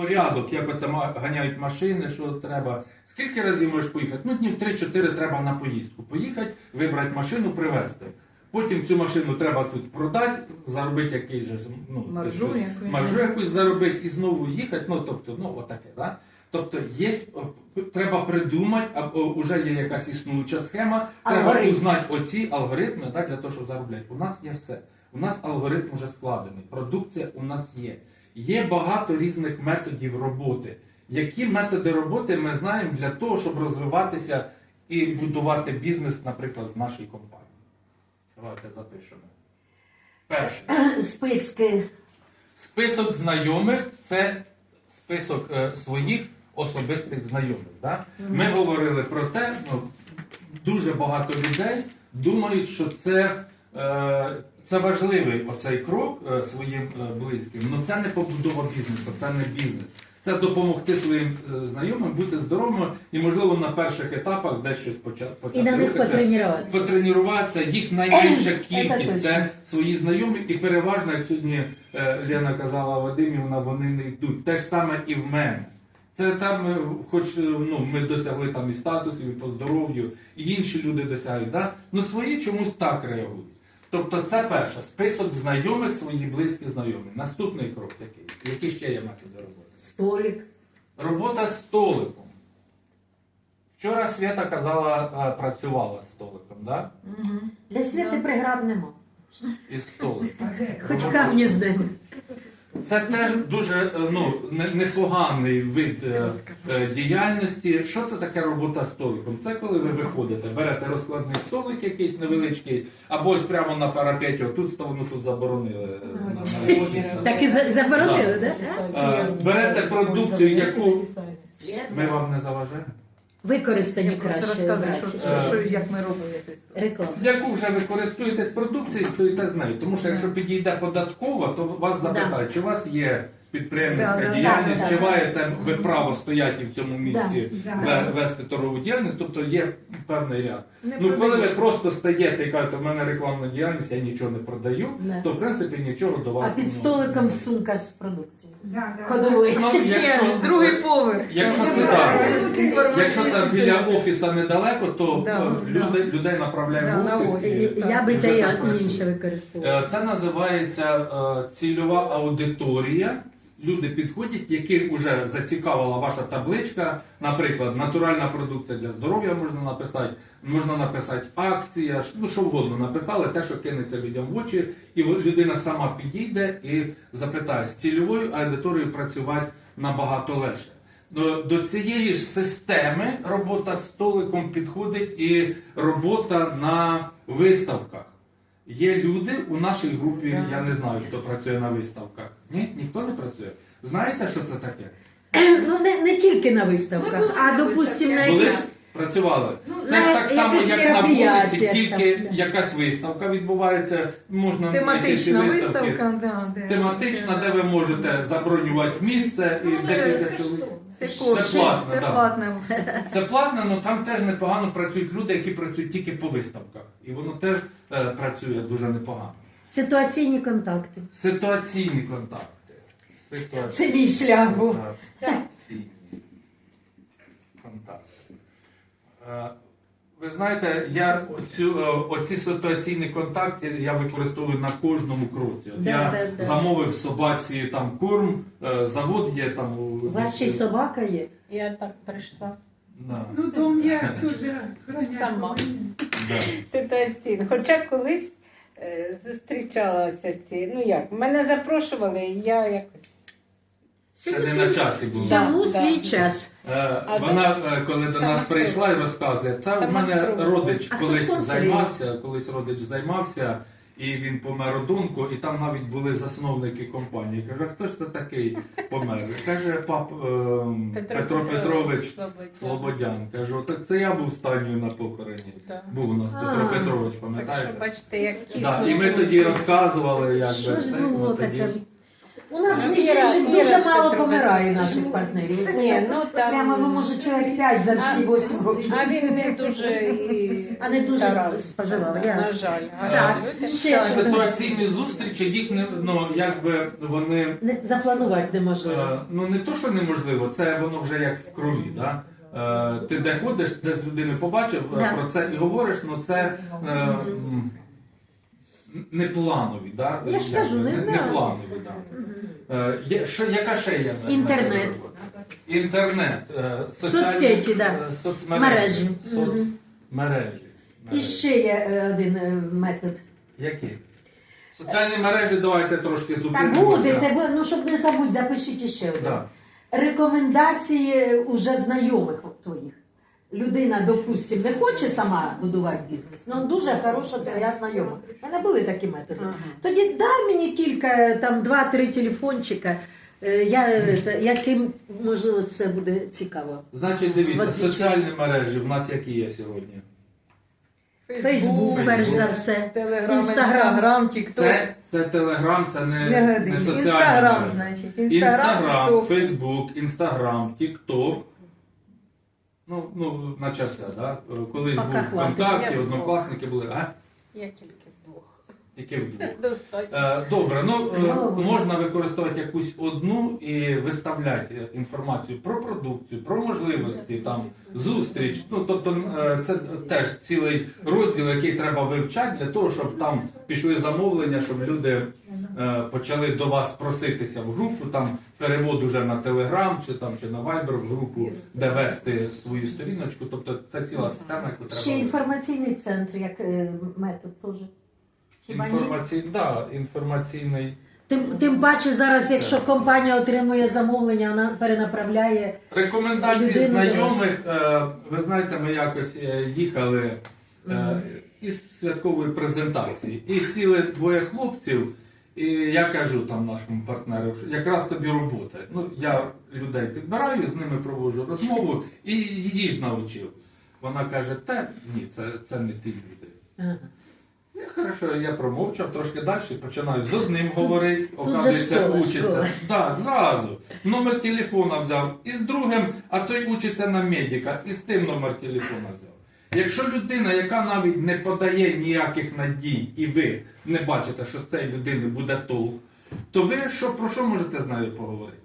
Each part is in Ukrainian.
порядок, як оце ганяють машини, що треба. Скільки разів можеш поїхати? Ну, днів 3-4 треба на поїздку. Поїхати, вибрати машину, привезти. Потім цю машину треба тут продати, заробити якийсь же ну, Маржу щось, якусь. маржу якусь заробити і знову їхати. Ну, тобто, ну, отаке, да? Тобто є, треба придумати, або вже є якась існуюча схема, треба узнати оці алгоритми так, для того, щоб заробляти. У нас є все. У нас алгоритм вже складений, продукція у нас є. Є багато різних методів роботи. Які методи роботи ми знаємо для того, щоб розвиватися і будувати бізнес, наприклад, в нашій компанії? Давайте запишемо. Перше. Списки. Список знайомих це список е, своїх особистих знайомих. Да? Ми говорили про те, ну, дуже багато людей думають, що це, е, це важливий оцей крок е, своїм е, близьким. Ну це не побудова бізнесу, це не бізнес. Це допомогти своїм е, знайомим бути здоровими і, можливо, на перших етапах десь щось почати. І на них потренуватися. потренуватися. Їх найбільша кількість це свої знайомі, і переважно, як сьогодні Лена казала Вадимівна, вони не йдуть. Те ж саме і в мене. Це там, хоч ну, ми досягли там і статусів, і по здоров'ю, і інші люди досягають. Да? Ну свої чомусь так реагують. Тобто це перше, список знайомих, свої близькі знайомі. Наступний крок який? Які ще є методи роботи? Столик. Робота з столиком. Вчора Свята казала, е, працювала з столиком, так? Угу. Для свята Да. преград нема. І столик. Хоч камні здемо. Це теж дуже е, ну, непоганий вид е, е, діяльності. Що це таке робота столиком? Це коли ви виходите, берете розкладний столик якийсь невеличкий, або ось прямо на парапеті, отут сторону тут заборонили. Так і заборонили, так? Берете продукцію, яку ми вам не заважаємо. Використані краще. розказую, брати. що, що, що, як ми робимо якось. Реклама. Яку вже ви користуєтесь продукцією, стоїте з нею. Тому що якщо підійде податкова, то вас запитають, чи у вас є підприємницька Да, да, діяльність, да, чи да. маєте ви право стояти в цьому місці Да. ве- вести торгову діяльність, тобто є певний ряд. Не Ну, коли ви продаю. просто стаєте і кажете, в мене рекламна діяльність, я нічого не продаю, Да. то в принципі нічого до А вас. під ну, столиком сумка з продукцією. Да, да. Ходовий. Ну, якщо, Ні, другий поверх. якщо це так, якщо це біля офісу недалеко, то Да, е, да. люди, людей направляємо Да, в на офіс. і- Я би Вже те так працює. інше використовувала. Е, Це називається е, цільова аудиторія. Люди підходять, яких вже зацікавила ваша табличка. Наприклад, натуральна продукція для здоров'я можна написати, можна написати акція, ну що вгодно написали, те, що кинеться людям в очі, і людина сама підійде і запитає з цільовою аудиторією працювати набагато легше. До, до цієї ж системи робота з столиком підходить і робота на виставках. Є люди у нашій групі, я не знаю, хто працює на виставках. Ні, ніхто не працює. Знаєте, що це таке? Ну, не, не тільки на Ми виставках, були а на допустимо на виставках. Якісь. працювали. Це на ж так само, яких як на вулиці, мероприятиях тільки там, да. якась виставка відбувається. Можна знайти ці Тематична виставки. виставка, да, де, Тематична, де ви можете забронювати місце і Ну, це, декілька чоловік. це, Це платно, це да. платне. Це платно, але там теж непогано працюють люди, які працюють тільки по виставках. І воно теж е, працює дуже непогано. Ситуаційні контакти. Ситуаційні контакти. Це мій шлях був. Ситуаційні контакти. Е, Ви знаєте, я оцю, е, оці ситуаційні контакти я використовую на кожному кроці. От Да, я да, да. замовив собаці там корм, е, завод є там у У вас ще й собака є. Я так прийшла. Да, Ну, дом я теж Сама. да. Ситуаційно. Хоча колись зустрічалася з цією. Ну як, мене запрошували, і я якось. Ще не на часі було. Всьому Да, свій да. час. Е, А Вона, е, коли до нас прийшла і розказує, та в мене спробувала. родич А хто колись спонсорів? займався, колись родич займався, і він помер одонку, і там навіть були засновники компанії. Каже, хто ж це такий помер? Каже, пап ем, Петро, Петрович Слободян. Слободян. Каже, так це я був станньою на похороні. Да. Був у нас А. Петро Петрович, Так що пам'ятаєте? бачите, як тісно. Да, і ми тоді розказували, як Що би ж це, було ну, таке? тоді. У нас Ну, між Іра- іншим дуже з мало помирає наших партнерів. Це Ні, ну там. Прямо, ну, може, чоловік 5 за всі 8 років. А він не дуже і А не дуже старався. споживав, На ясно. жаль. А Так, ви ще так. ж. Ситуаційні зустрічі, їх не ну якби вони Не, запланувати неможливо. Е, Ну не то, що неможливо, це воно вже як в крові. Да? Е, Ти де ходиш, де з людиною побачив е, Да. про це і говориш, ну це е, м, не планові, да? Я ж кажу, не не, знаю. планові, да. Е, Є, що, яка ще є? Інтернет. Інтернет. е, Соцсеті, да. е, соцмережі. Мережі. Соцмережі. І ще є е, один е, метод. Які? Соціальні мережі давайте трошки зупинимося. буде, та бу- ну щоб не забудь, запишіть ще один. Да. Рекомендації уже знайомих твоїх. Людина, допустим, не хоче сама будувати бізнес, але дуже хороша твоя знайома. У мене були такі методи. Ага. Тоді дай мені кілька, там два-три телефончика. е, Я, е, та- яким можливо це буде цікаво. Значить, дивіться, В соціальні мережі в нас які є сьогодні? Фейсбук, перш за все. Телеграм, Інстаграм. інстаграм, тікток. Це, це Телеграм, це не, Не не, соціальні Інстаграм, мережі. значить. Інстаграм. Фейсбук, Інстаграм, Тікток. Ну, ну, наче все, да? Колись Пока був хватить. ВКонтакті, Я однокласники були, а? Я тільки вдвох. Тільки вдвох. Достатньо. Е, Добре, ну е, можна використовувати якусь одну і виставляти е, інформацію про продукцію, про можливості, там зустріч. Ну тобто е, це теж цілий розділ, який треба вивчати для того, щоб там пішли замовлення, щоб люди е, почали до вас проситися в групу, там перевод уже на Телеграм чи там чи на Viber в групу, де вести свою сторіночку. Тобто це ціла система, яку треба Ще інформаційний центр, як е, метод теж. Хіба ні? інформаційний, да, інформаційний. Тим, тим паче зараз, якщо компанія отримує замовлення, вона перенаправляє. Рекомендації Людина знайомих. Е, ви знаєте, ми якось е, їхали е, із святкової презентації і сіли двоє хлопців. І я кажу там нашому партнеру, що якраз тобі робота. Ну, я людей підбираю, з ними проводжу розмову і її ж навчив. Вона каже: та ні, це, це не ті люди. Ага. Я хорошо, я промовчав трошки далі, починаю з одним говорити, оказується, учиться. школа. Да, зразу. Номер телефона взяв, і з другим, а той учиться на медика, і з тим номер телефона взяв. Якщо людина, яка навіть не подає ніяких надій, і ви не бачите, що з цієї людини буде толк, то ви що, про що можете з нею поговорити?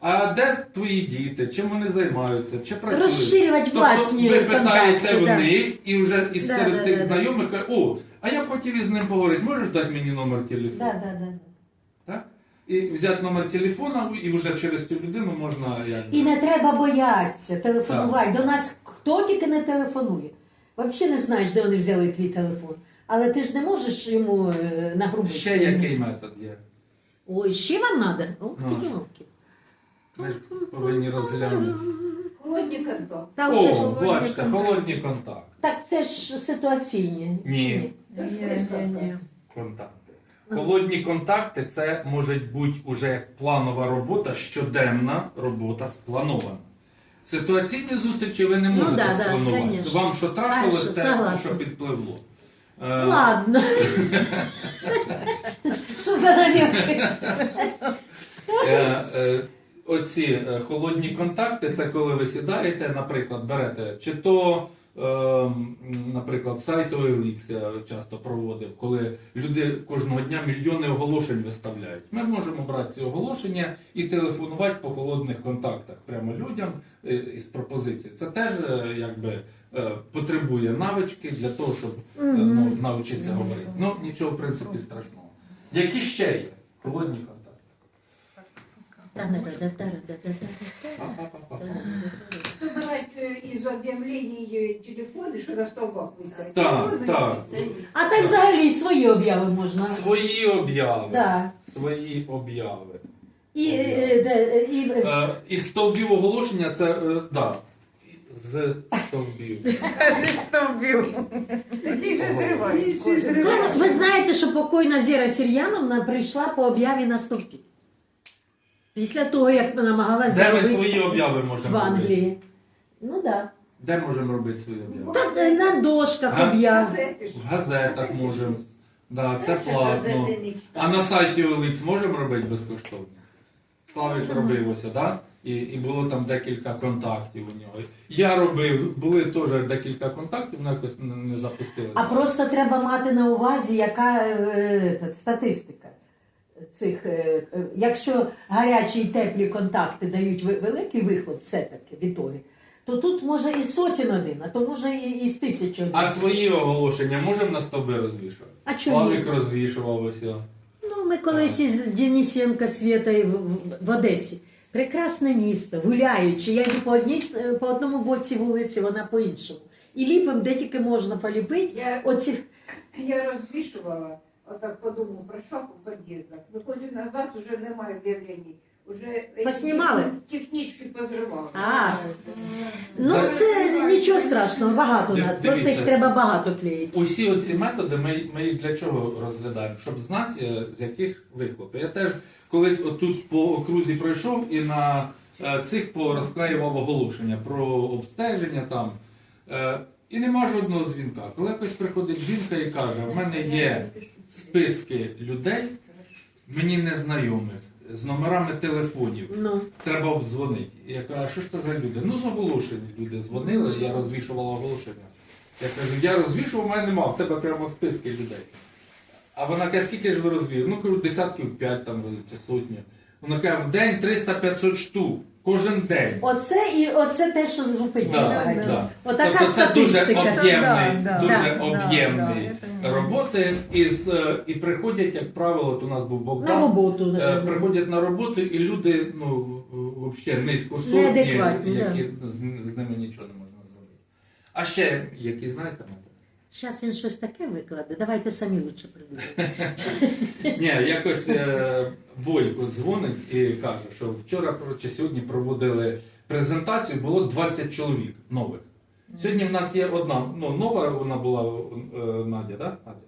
А де твої діти? Чим вони займаються? Чи працюють? Розширювати Тобто власні ви питаєте в да. і вже із Да, серед да, тих да, да. знайомих каже, о, а я б хотів із ним поговорити, можеш дати мені номер телефону? Да, да, да. Так? І взяти номер телефона, і вже через цю людину можна як. І не треба боятися телефонувати. До нас хто тільки не телефонує. Взагалі не знаєш, де вони взяли твій телефон. Але ти ж не можеш йому е, нагрубити. Ще який метод є? Ой, ще вам треба? Ох Ну, ти що? Ми ж повинні розглянути. Холодні контакт. Та вже ж О, холодні бачите, контакти. холодні контакти. Так це ж ситуаційні. Ні. Ні, ні, ні. контакти. Холодні контакти це може бути уже як планова робота, щоденна робота спланована. Ситуаційні зустрічі ви не Ну, можете ну, да, спланувати. Да, Вам що трапилось, те, согласна. що підпливло. Е, Ладно. Що за намеки? Е, е, Оці холодні контакти це коли ви сідаєте, наприклад, берете чи то, наприклад, сайт OLX я часто проводив, коли люди кожного дня мільйони оголошень виставляють. Ми можемо брати ці оголошення і телефонувати по холодних контактах прямо людям е, із пропозицій. Це теж е, якби е, потребує навички для того, щоб е, ну, навчитися говорити. Ну нічого в принципі страшного. Які ще є холодні контакти? Собирать э, из объявлений э, телефоны, что на столбах висять. Так, Телефони, так. це- А так взагалі свої обяви можна. Свої обяви. Да. Свої обяви. І, е, де, і, е, Е, із стовбів оголошення це е, да. З стовбів. Зі стовбів. Такий же зриває. Та, ви знаєте, що покойна Зіра Сір'яновна прийшла по об'яві на стовпі. Після того, як намагалася Де ми зробити свої обяви в можемо робити? Англії. Ну так. Да. Де можемо робити свої обяви? Так е, на дошках А? об'яв. В газетах можемо. Да, це платно. А на сайті OLX можемо робити безкоштовно? Славик робив ось, да? І, і було там декілька контактів у нього. Я робив, були теж декілька контактів, але якось не, не запустили. А просто треба мати на увазі, яка е, та, статистика цих. е, е, якщо гарячі і теплі контакти дають ви- великий вихлоп все-таки в ітогі, то тут може і сотень один, а то може і, і з тисячі один. А свої оголошення можемо на стовби розвішувати? А чому? Славик розвішував ось. Ну, ми колись із Денисенка Світою в, в, в Одесі. Прекрасне місто, гуляючи. Я йду по, одній, с- по одному боці вулиці, вона по іншому. І ліпим, де тільки можна поліпити. Я, Оці я розвішувала, отак по дому пройшла по під'їздах. Виходжу назад, уже немає об'явлень. Уже Поснімали? технічки позривали. А. ну це нічого страшного, багато Див- надо. Просто їх дивіться. треба багато клеїти. Усі оці методи ми, ми їх для чого розглядаємо? Щоб знати, е, з яких вихлопів. Я теж колись отут по окрузі пройшов і на е, цих порозклеював оголошення про обстеження там. Е, І нема жодного дзвінка. Коли якось приходить жінка і каже, в мене є списки людей, мені незнайомих, з номерами телефонів. Ну, Треба обдзвонити. Я кажу, а що ж це за люди? Ну, з оголошень люди дзвонили, я розвішувала оголошення. Я кажу, я розвішував, мене нема, в тебе прямо списки людей. А вона каже, скільки ж ви розвів? Ну, кажу, десятків п'ять там чи сотні. Вона каже, в день 300-500 штук. Кожен день. оце і оце те, що зупиняє. Да, да. Отака тобто це дуже об'ємний, Да, да, дуже да, об'ємний да, да. Роботи. Із, е, і приходять, як правило, от у нас був На роботу. Е, да. приходять на роботу, і люди ну, взагалі низько сотні, Неадекватні, які з, з ними нічого не можна зробити. А ще які знаєте? Зараз він щось таке викладе. Давайте самі лучше придумаємо. Ні, якось е, Бойко дзвонить і каже, що вчора чи сьогодні проводили презентацію, було 20 чоловік нових. Сьогодні в нас є одна, ну нова вона була е, Надя, да? Надя?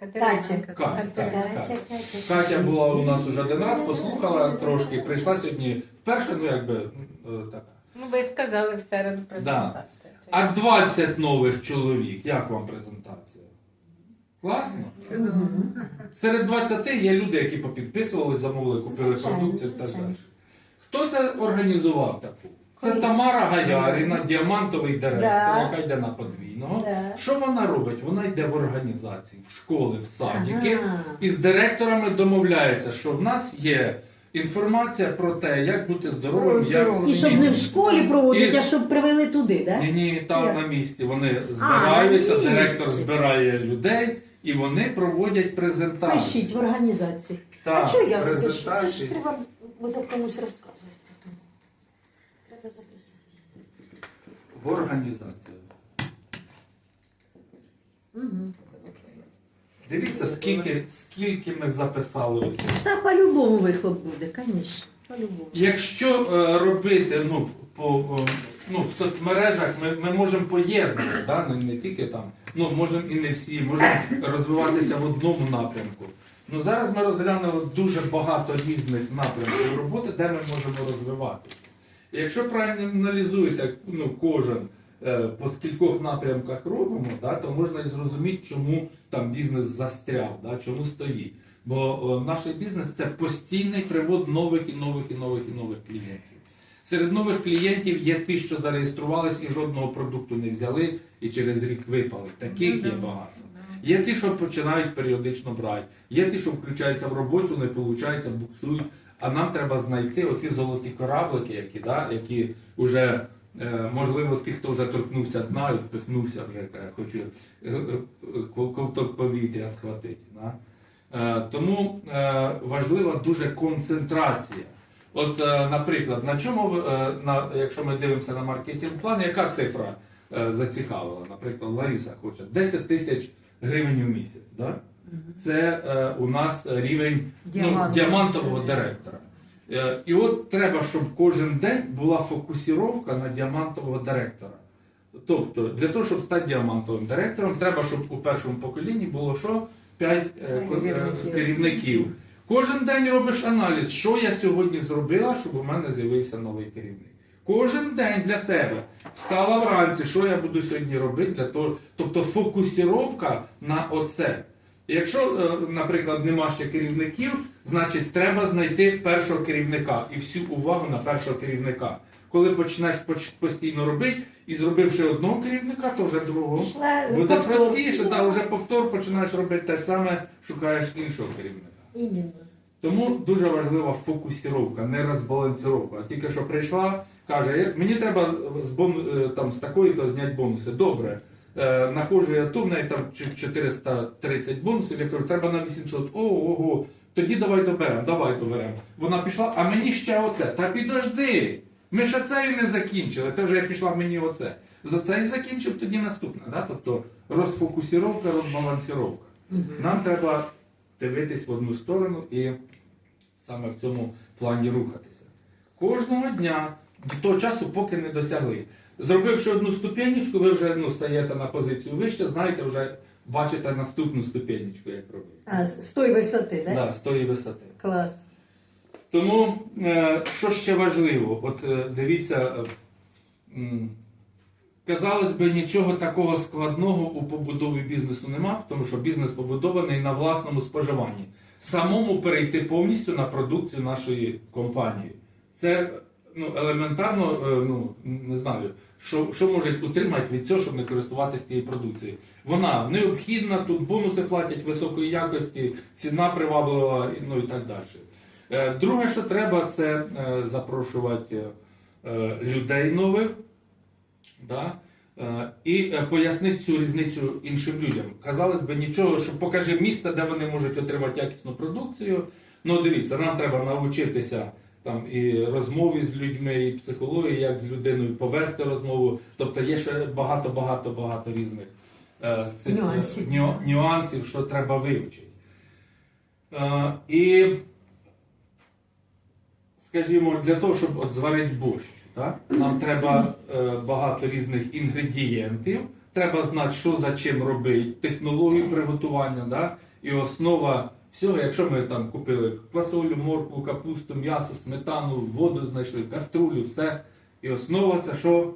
Катя. Катя, Катя, Катя, Катя. Катя. Катя була у нас уже один раз, послухала трошки, прийшла сьогодні вперше, ну якби е, така. Ну, ви сказали в середу презентацію. А 20 нових чоловік, як вам презентація? Класно? Серед 20 є люди, які попідписували, замовили, купили продукцію і так далі. Хто це організував таку? Це Тамара Гаяріна, діамантовий директор, Да. яка йде на подвійного. Да. Що вона робить? Вона йде в організації, в школи, в садики Ага. і з директорами домовляється, що в нас є інформація про те, як бути здоровим, як. І щоб не в школі проводять, І- а щоб привели туди, так? ні, ні, там на місці. Вони на збираються, місці. директор збирає людей і вони проводять презентацію. Пишіть в організації. Так, а чого я пишу? Це ж презентації. треба буде комусь розказувати. Треба записати. В організацію. Угу. Дивіться, скільки, скільки ми записали. Та по-любому вихлоп буде, звісно. По-любому. Якщо е, робити ну, по, е, ну, в соцмережах, ми, ми можемо поєднувати, да? не, не тільки там, ну, можемо і не всі, можемо розвиватися в одному напрямку. Ну, зараз ми розглянули дуже багато різних напрямків роботи, де ми можемо розвиватися. Якщо правильно аналізуєте ну, кожен е, по скількох напрямках робимо, да, то можна і зрозуміти, чому там бізнес застряв, да, чому стоїть. Бо е, наш бізнес це постійний привод нових і нових і нових і нових клієнтів. Серед нових клієнтів є ті, що зареєструвались і жодного продукту не взяли і через рік випали. Таких є багато. Є ті, що починають періодично брати, є ті, що включаються в роботу, не виходить, буксують. А нам треба знайти оті золоті кораблики, які, да, які вже, е, можливо, ті, хто вже торкнувся дна, і впихнувся вже, хочу е, е, ков- ковток повітря схватити. Да? Тому важлива дуже концентрація. От, наприклад, на чому, на, якщо ми дивимося на маркетинг-план, яка цифра зацікавила? Наприклад, Лариса хоче 10 тисяч гривень у місяць. Да? Це е, у нас рівень ну, Діамантового. директора. Е, і от треба, щоб кожен день була фокусіровка на діамантового директора. Тобто, для того, щоб стати діамантовим директором, треба, щоб у першому поколінні було що? 5 Керівників. керівників. Кожен день робиш аналіз, що я сьогодні зробила, щоб у мене з'явився новий керівник. Кожен день для себе стала вранці, що я буду сьогодні робити для того. Тобто фокусіровка на оце. Якщо, е, наприклад, нема ще керівників, значить треба знайти першого керівника і всю увагу на першого керівника. Коли почнеш поч- постійно робити і зробивши одного керівника, то вже другого. Пішла Буде повтор. простіше, та вже повтор починаєш робити те ж саме, шукаєш іншого керівника. Іменно. Тому дуже важлива фокусіровка, не розбалансіровка. Тільки що прийшла, каже, мені треба з бон, е, там з такої то зняти бонуси. Добре. Е, Находжу я ту, в неї там 430 бонусів, я кажу, треба на 800. О, ого, тоді давай доберемо, давай доберемо. Вона пішла, а мені ще оце. Та підожди. Ми ще це і не закінчили. Ти вже я пішла мені оце. За це і закінчив, тоді наступне. Да? Тобто розфокусіровка, розбалансіровка. Нам треба дивитись в одну сторону і саме в цьому плані рухатися. Кожного дня до того часу, поки не досягли. Зробивши одну ступенечку, ви вже ну, стаєте на позицію вище, знаєте, вже бачите наступну ступенечку, як робити. А, з тої висоти, так? Да, з тої висоти. Клас. Тому, е, що ще важливо, от е, дивіться, е, казалось би, нічого такого складного у побудові бізнесу нема, тому що бізнес побудований на власному споживанні. Самому перейти повністю на продукцію нашої компанії. Це ну, елементарно, е, ну не знаю, що, що може утримати від цього, щоб не користуватися цією продукцією. Вона необхідна, тут бонуси платять високої якості, ціна приваблива, ну і так далі. Е, Друге, що треба, це е, запрошувати людей нових да? і пояснити цю різницю іншим людям. Казалось би, нічого, що покажи місце, де вони можуть отримати якісну продукцію. Ну, дивіться, нам треба навчитися там і розмові з людьми, і психології, як з людиною повести розмову. Тобто є ще багато, багато, багато різних е, цих, е, Нюансів. ню- нюансів, що треба вивчити. Е, і скажімо, для того, щоб от зварити борщ, так? нам треба е, багато різних інгредієнтів. Треба знати, що за чим робити, технологію приготування, да? і основа всього, якщо ми там купили квасолю, моркву, капусту, м'ясо, сметану, воду знайшли, каструлю, все. І основа це що?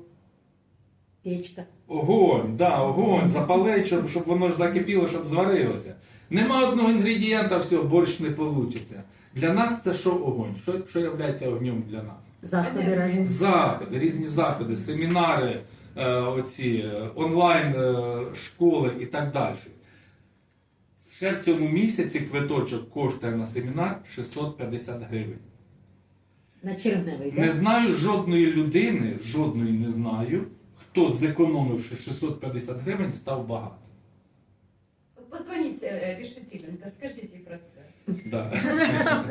Печка. Огонь, да, огонь, запалить, щоб, щоб воно ж закипіло, щоб зварилося. Нема одного інгредієнта, все, борщ не вийде. Для нас це що огонь? Що, що є огнем для нас? Заходи різні. Заходи, різні заходи, семінари, е, оці, е, онлайн е, школи і так далі. Ще в цьому місяці квиточок коштує на семінар 650 гривень. На червневий, Не так? знаю жодної людини, жодної не знаю, хто зекономивши 650 гривень, став багатим. От Позвоніть е, Рішетіленко, скажіть їй про це. Да.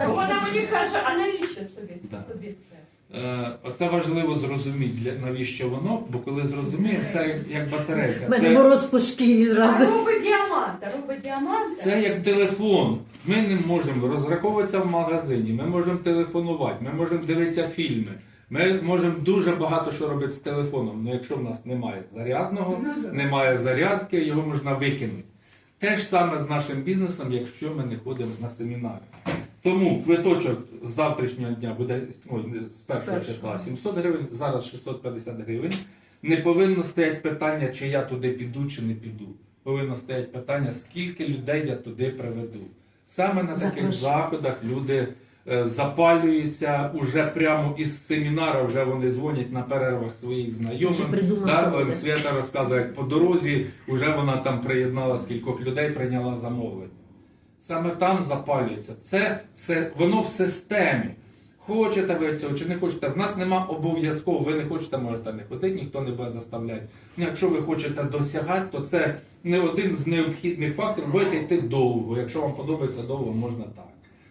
Вона мені каже, а навіщо собі Да. тобі це? Е, Оце важливо зрозуміти, для- навіщо воно, бо коли зрозуміємо, це як- батарейка. У мене мороз по шкірі зразу. роби діаманта, роби діаманта. це як телефон. Ми не можемо розраховуватися в магазині, ми можемо телефонувати, ми можемо дивитися фільми. Ми можемо дуже багато що робити з телефоном, але якщо в нас немає зарядного, Ну, немає зарядки, його можна викинути. Те ж саме з нашим бізнесом, якщо ми не ходимо на семінари. Тому квиточок з завтрашнього дня буде ой, з першого числа 700 гривень, зараз 650 гривень. Не повинно стояти питання, чи я туди піду, чи не піду. Повинно стояти питання, скільки людей я туди приведу. Саме на таких Запрошую. заходах люди е, запалюються уже прямо із семінара, вже вони дзвонять на перервах своїх Вже знайомих. Да, он. Свята розказує, як по дорозі вже вона там приєднала скількох людей, прийняла замовлення. Саме там запалюється. Це, це воно в системі. Хочете ви цього чи не хочете. В нас нема обов'язково, ви не хочете, можете не ходити, ніхто не буде заставляти. Якщо ви хочете досягати, то це не один з необхідних факторів. Будете йти довго. Якщо вам подобається довго, можна так.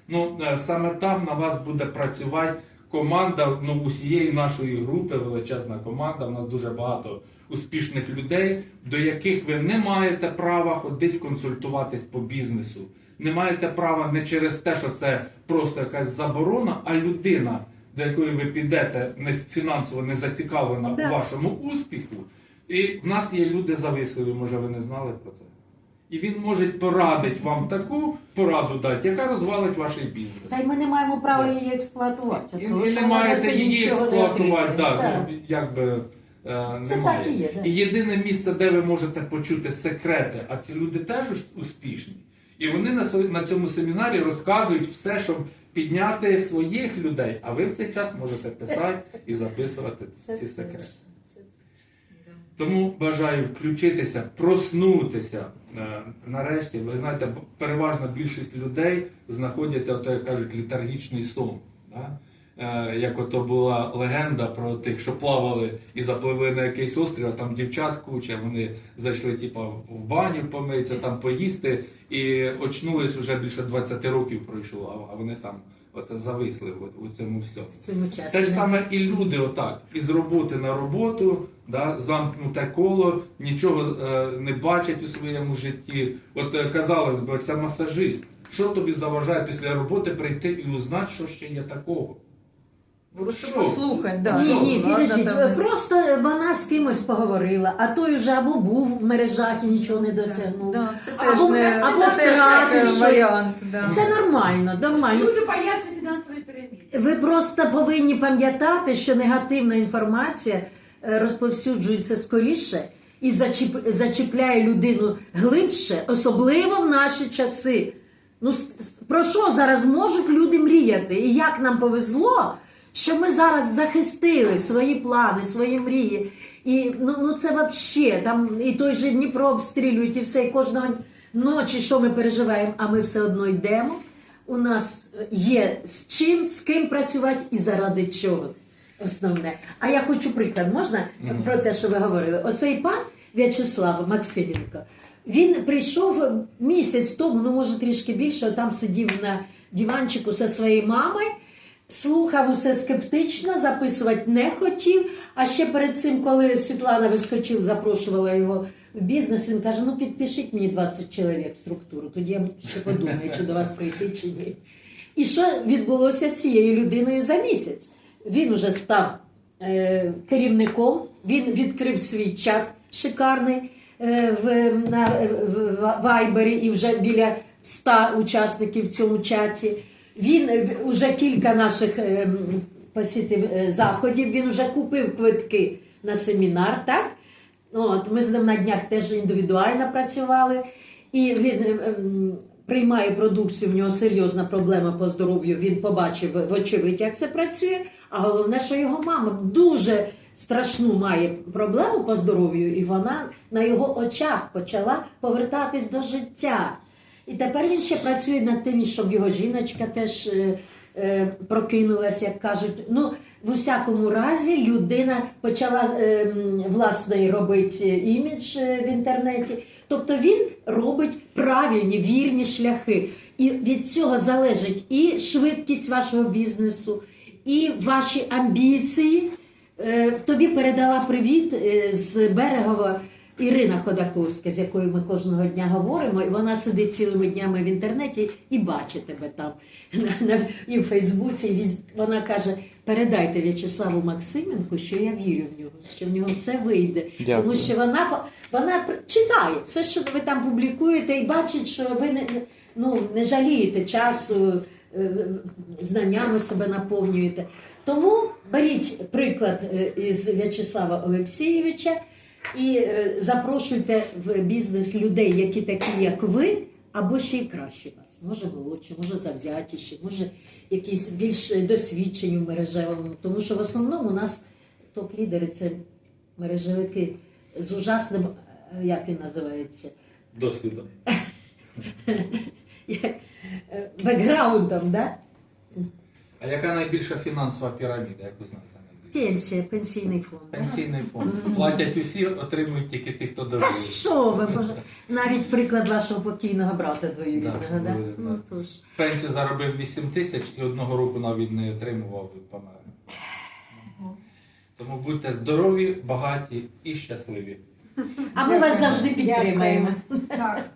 Ну, е, саме там на вас буде працювати команда ну, усієї нашої групи, величезна команда. У нас дуже багато успішних людей, до яких ви не маєте права ходити консультуватись по бізнесу. Не маєте права не через те, що це просто якась заборона, а людина, до якої ви підете, не фінансово не зацікавлена Да. у вашому успіху. І в нас є люди зависливі, може ви не знали про це. І він може порадити вам таку пораду дати, яка розвалить ваш бізнес. Та й ми не маємо права Да. її експлуатувати. І, і не маєте її експлуатувати, отримує. да, ну, якби е, Це немає. так і є, да. І єдине місце, де ви можете почути секрети, а ці люди теж успішні. І вони на, цьому семінарі розказують все, щоб підняти своїх людей. А ви в цей час можете писати і записувати ці секрети. Тому бажаю включитися, проснутися. Е, Нарешті, ви знаєте, переважна більшість людей знаходяться, то як кажуть, літаргічний сон. Да? Е, Як ото була легенда про тих, що плавали і запливли на якийсь острів, а там дівчат куча, вони зайшли типа, в баню помитися, там поїсти, і очнулись вже більше 20 років пройшло, а- вони там оце зависли у, у цьому всьому. Цьому часі. Те ж саме і люди отак, із роботи на роботу, да, замкнуте коло, нічого е, не бачать у своєму житті. От е, казалось би, це масажист. Що тобі заважає після роботи прийти і узнати, що ще є такого? Просто Що? да. Ні, Ну, ні, підождіть, просто вона з кимось поговорила, а той вже або був в мережах і нічого не досягнув. Да, це Або- не або це теж втратив такий щось. варіант. Да. Це нормально, нормально. Люди боятся финансовой пирамиды. Ви просто повинні пам'ятати, що негативна інформація е, розповсюджується скоріше і зачіп- зачіпляє людину глибше, особливо в наші часи. Ну с- с- про що зараз можуть люди мріяти? І як нам повезло, що ми зараз захистили свої плани, свої мрії. І ну, ну це взагалі там і той же Дніпро обстрілюють, і все, і кожного ночі, що ми переживаємо, а ми все одно йдемо. У нас є з чим, з ким працювати і заради чого. Основне. А я хочу приклад, можна Мгм. про те, що ви говорили? Оцей пан В'ячеслав Максименко. Він прийшов місяць тому, ну може трішки більше, там сидів на диванчику зі своєю мамою, слухав усе скептично, записувати не хотів. А ще перед цим, коли Світлана вискочив, запрошувала його в бізнес, він каже: ну підпишіть мені 20 чоловік в структуру, тоді я ще подумаю, чи до вас прийти, чи ні. І що відбулося з цією людиною за місяць? Він уже став е, керівником, він відкрив свій чат шикарний е, в, на, в Вайбері і вже біля 100 учасників в цьому чаті. Він е, в- уже кілька наших е, посітив е, заходів, він вже купив квитки на семінар, так? От, ми з ним на днях теж індивідуально працювали. І він приймає продукцію, в нього серйозна проблема по здоров'ю. Він побачив, вочевидь, як це працює. А головне, що його мама дуже страшну має проблему по здоров'ю, і вона на його очах почала повертатись до життя. І тепер він ще працює над тим, щоб його жіночка теж е, е, прокинулась, як кажуть. Ну, в усякому разі, людина почала е, м, власне робити імідж е, в інтернеті. Тобто він робить правильні, вірні шляхи. І від цього залежить і швидкість вашого бізнесу, і ваші амбіції. Е, Тобі передала привіт е, з Берегова Ірина Ходаковська, з якою ми кожного дня говоримо, і вона сидить цілими днями в інтернеті і бачить тебе там і в Фейсбуці. І вона каже: передайте В'ячеславу Максименку, що я вірю в нього, що в нього все вийде. Дякую. Тому що вона вона читає все, що ви там публікуєте, і бачить, що ви не, ну, не жалієте часу, е, знаннями себе наповнюєте. Тому беріть приклад е, із В'ячеслава Олексійовича і е, запрошуйте в бізнес людей, які такі, як ви, або ще й краще вас. Може молодші, може завзятіші, може якісь більш досвідчені в мережевому. Тому що в основному у нас топ-лідери це мережевики з ужасним, е, як він називається, Досвідом. е, бекграундом, да? А яка найбільша фінансова піраміда, як ви знаєте? Пенсія, пенсійний фонд. Пенсійний фонд. Платять усі, отримують тільки ті, хто Та що ви, Боже? Навіть приклад вашого покійного брата двоюрідного, Да, да? ви, Ну, да. тож. Пенсію заробив 8 тисяч і одного року навіть не отримував і помер. Тому будьте здорові, багаті і щасливі. А ми вас завжди підтримаємо. Так.